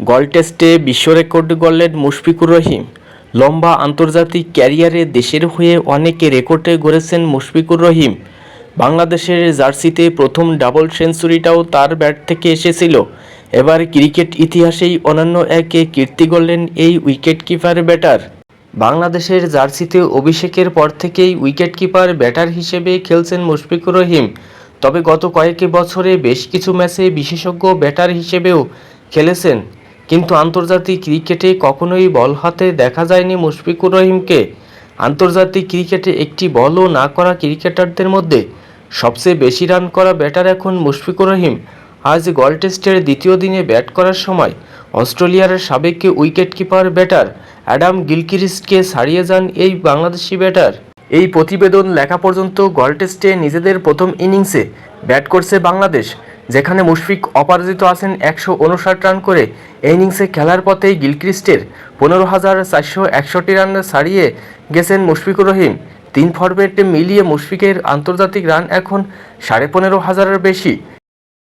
গল টেস্টে বিশ্ব রেকর্ড গড়লেন মুশফিকুর রহিম। লম্বা আন্তর্জাতিক ক্যারিয়ারে দেশের হয়ে অনেকে রেকর্ডে গড়েছেন মুশফিকুর রহিম। বাংলাদেশের জার্সিতে প্রথম ডাবল সেঞ্চুরিটাও তার ব্যাট থেকে এসেছিল। এবার ক্রিকেট ইতিহাসেই অনন্য একে কীর্তি গড়লেন এই উইকেট কিপার ব্যাটার। বাংলাদেশের জার্সিতে অভিষেকের পর থেকেই উইকেটকিপার ব্যাটার হিসেবে খেলছেন মুশফিকুর রহিম। তবে গত কয়েক বছরে বেশ কিছু ম্যাচে বিশেষজ্ঞ ব্যাটার হিসেবেও খেলেছেন। কিন্তু আন্তর্জাতিক ক্রিকেটে কখনোই বল হাতে দেখা যায়নি মুশফিকুর রহিমকে। আন্তর্জাতিক ক্রিকেটে একটি বলও না করা ক্রিকেটারদের মধ্যে সবচেয়ে বেশি রান করা ব্যাটার এখন মুশফিকুর রহিম। আজ গল টেস্টের দ্বিতীয় দিনে ব্যাট করার সময় অস্ট্রেলিয়ার সাবেক উইকেটকিপার ব্যাটার অ্যাডাম গিলকিরিস্টকে ছাড়িয়ে যান এই বাংলাদেশি ব্যাটার। এই প্রতিবেদন লেখা পর্যন্ত গল টেস্টে নিজেদের প্রথম ইনিংসে ব্যাট করছে বাংলাদেশ। যেখানে মুশফিক অপরাজিত আছেন একশো উনষাট রান করে। ইনিংসে খেলার পথেই গিলক্রিস্টের পনেরো হাজার চারশো একষট্টি রান ছাড়িয়ে গেছেন মুশফিকুর রহিম। তিন ফরম্যাটে মিলিয়ে মুশফিকের আন্তর্জাতিক রান এখন সাড়ে পনেরো হাজারের বেশি।